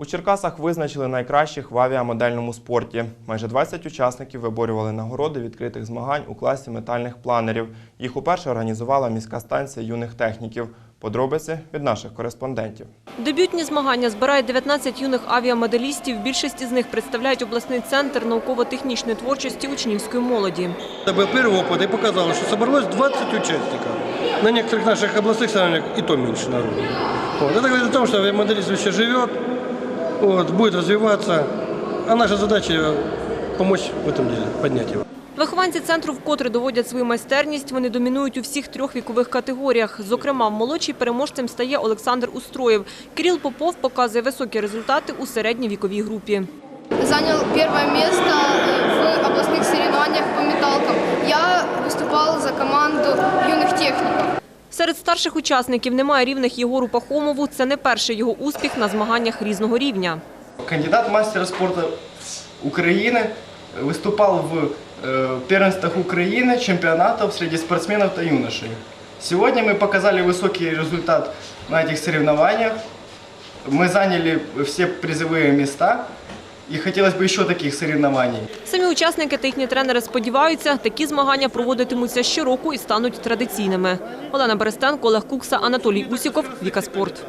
У Черкасах визначили найкращих в авіамодельному спорті. Майже 20 учасників виборювали нагороди відкритих змагань у класі метальних планерів. Їх уперше організувала міська станція юних техніків. Подробиці від наших кореспондентів. Дебютні змагання збирають 19 юних авіамоделістів. Більшість із них представляють обласний центр науково-технічної творчості учнівської молоді. Это был первый опыт и показало, что собралось 20 участников. На некоторых наших областных соревнованиях и то меньше народу. Вот. Это говорит о том, что авиамоделист еще живет, вот, будет развиваться, а наша задача помочь в этом деле, поднять его. Вихованці центру вкотре доводять свою майстерність. Вони домінують у всіх трьох вікових категоріях. Зокрема, в молодшій переможцем стає Олександр Устроєв. Кирил Попов показує високі результати у середній віковій групі. занял первое место в областных соревнованиях по металкам. Я выступал за команду юных техников. Серед старших учасників немає рівних Єгору Пахомову. Це не перший його успіх на змаганнях різного рівня. Кандидат мастера спорта Украины выступал в э, первенствах Украины, чемпионатов среди спортсменов и юношей. Сегодня мы показали высокий результат на этих соревнованиях. Мы заняли все призовые места. И хотілося б ще таких соревнований. Самі учасники та їхні тренери сподіваються, такі змагання проводитимуться щороку і стануть традиційними. Олена Берестенко, Олег Кукса, Анатолій Усіков, Віка Спорт.